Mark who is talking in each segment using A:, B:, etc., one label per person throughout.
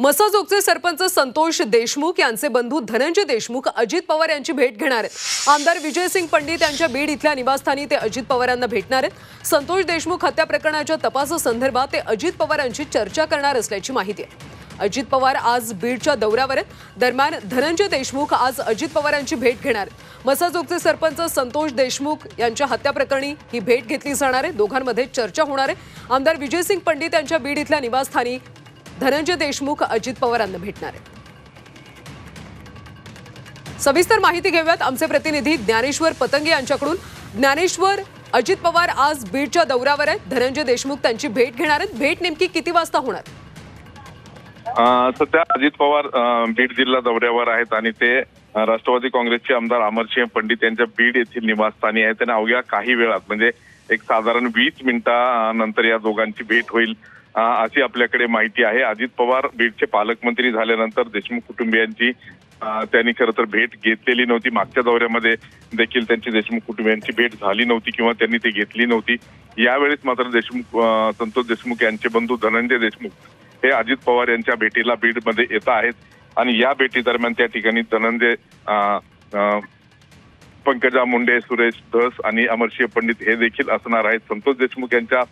A: मसाजोगचे सरपंच संतोष देशमुख यांचे बंधू धनंजय देशमुख अजित पवार यांची भेट घेणार आहेत. आमदार विजयसिंग पंडित यांच्या बीड इथल्या निवासस्थानी ते अजित पवारांना भेटणार आहेत. संतोष देशमुख हत्या प्रकरणाच्या तपासासंदर्भात ते अजित पवारांची चर्चा करणार असल्याची माहिती आहे. अजित पवार आज बीडच्या दौऱ्यावर आहेत. दरम्यान धनंजय देशमुख आज अजित पवारांची भेट घेणार मसाजोगचे सरपंच संतोष देशमुख यांच्या हत्या प्रकरणी ही भेट घेतली जाणार आहे. दोघांमध्ये चर्चा होणार आहे. आमदार विजयसिंग पंडित यांच्या बीड इथल्या निवासस्थानी धनंजय देशमुख अजित पवारांना भेटणार आहेत. सविस्तर माहिती घेऊयात. आमचे प्रतिनिधी ज्ञानेश्वर पतंगे यांच्याकडून. ज्ञानेश्वर अजित पवार आज बीडच्या दौऱ्यावर आहेत. धनंजय देशमुख त्यांची भेट घेणार आहेत. भेट नेमकी किती वाजता होणार?
B: सध्या अजित पवार बीड जिल्हा दौऱ्यावर आहेत आणि ते राष्ट्रवादी काँग्रेसचे आमदार अमरसिंह पंडित यांच्या बीड येथील निवासस्थानी आहेत. आणि अवघ्या काही वेळात म्हणजे एक साधारण वीस मिनिटानंतर या दोघांची भेट होईल. अशी आपल्याकडे माहिती आहे. अजित पवार बीडचे पालकमंत्री झाल्यानंतर देशमुख कुटुंबियांची त्यांनी खरं तर भेट घेतलेली नव्हती. मागच्या दौऱ्यामध्ये देखील त्यांची देशमुख कुटुंबियांची भेट झाली नव्हती किंवा त्यांनी ती घेतली नव्हती. यावेळेस मात्र देशमुख संतोष देशमुख यांचे बंधू धनंजय देशमुख हे अजित पवार यांच्या भेटीला बीडमध्ये येत आहेत. आणि या भेटी दरम्यान त्या ठिकाणी धनंजय पंकजा मुंडे सुरेश धस आणि अमरसिंह पंडित हे देखील असणार आहेत. संतोष देशमुख यांच्या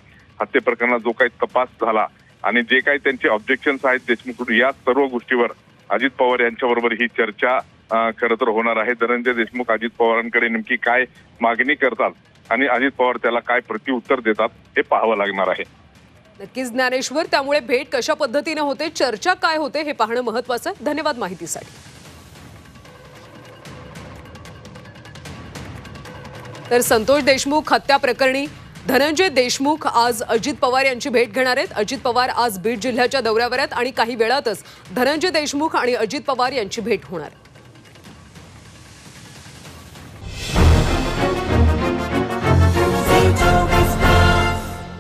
B: हत्ये प्रकरणात जो काही तपास झाला आणि जे काही त्यांचे ऑब्जेक्शन्स आहेत देशमुख या सर्व गोष्टीवर अजित पवार यांच्याबरोबर ही चर्चा खरं तर होणार आहे. धनंजय देशमुख अजित पवारांकडे नेमकी काय मागणी करतात आणि अजित पवार त्याला काय प्रत्युत्तर देतात हे पाहावं लागणार आहे.
A: नक्कीच ज्ञानेश्वर त्यामुळे भेट कशा पद्धतीने होते चर्चा काय होते हे पाहणं महत्वाचं आहे धन्यवाद माहितीसाठी. तर संतोष देशमुख हत्या प्रकरणी धनंजय देशमुख आज अजित पवार यांची भेट घेणार आहेत. अजित पवार आज बीड जिल्ह्याच्या दौऱ्यावर आहेत आणि काही वेळातच धनंजय देशमुख आणि अजित पवार यांची भेट होणार आहे.